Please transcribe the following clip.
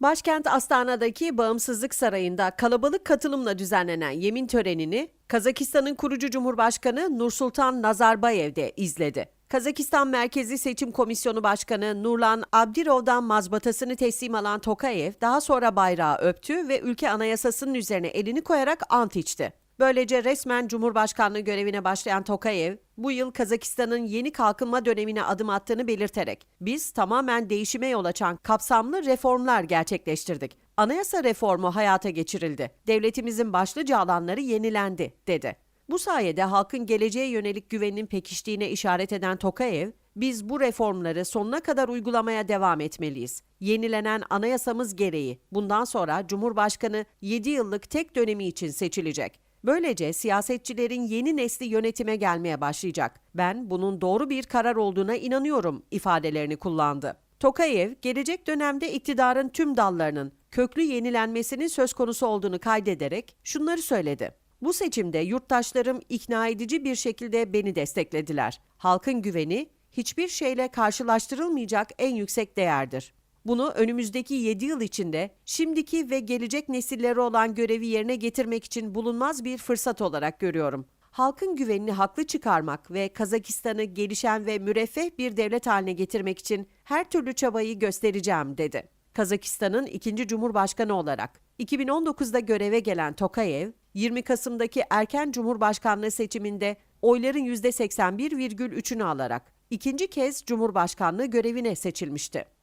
Başkent Astana'daki Bağımsızlık Sarayı'nda kalabalık katılımla düzenlenen yemin törenini Kazakistan'ın kurucu Cumhurbaşkanı Nursultan Nazarbayev de izledi. Kazakistan Merkezi Seçim Komisyonu Başkanı Nurlan Abdirov'dan mazbatasını teslim alan Tokayev daha sonra bayrağı öptü ve ülke anayasasının üzerine elini koyarak ant içti. Böylece resmen Cumhurbaşkanlığı görevine başlayan Tokayev, bu yıl Kazakistan'ın yeni kalkınma dönemine adım attığını belirterek, biz tamamen değişime yol açan kapsamlı reformlar gerçekleştirdik. Anayasa reformu hayata geçirildi. Devletimizin başlıca alanları yenilendi, dedi. Bu sayede halkın geleceğe yönelik güveninin pekiştiğine işaret eden Tokayev, biz bu reformları sonuna kadar uygulamaya devam etmeliyiz. Yenilenen anayasamız gereği bundan sonra Cumhurbaşkanı 7 yıllık tek dönemi için seçilecek. Böylece siyasetçilerin yeni nesli yönetime gelmeye başlayacak. Ben bunun doğru bir karar olduğuna inanıyorum ifadelerini kullandı. Tokayev, gelecek dönemde iktidarın tüm dallarının köklü yenilenmesinin söz konusu olduğunu kaydederek şunları söyledi. Bu seçimde yurttaşlarım ikna edici bir şekilde beni desteklediler. Halkın güveni hiçbir şeyle karşılaştırılmayacak en yüksek değerdir. Bunu önümüzdeki 7 yıl içinde şimdiki ve gelecek nesillere olan görevi yerine getirmek için bulunmaz bir fırsat olarak görüyorum. Halkın güvenini haklı çıkarmak ve Kazakistan'ı gelişen ve müreffeh bir devlet haline getirmek için her türlü çabayı göstereceğim dedi. Kazakistan'ın ikinci cumhurbaşkanı olarak 2019'da göreve gelen Tokayev, 20 Kasım'daki erken cumhurbaşkanlığı seçiminde oyların %81,3'ünü alarak ikinci kez cumhurbaşkanlığı görevine seçilmişti.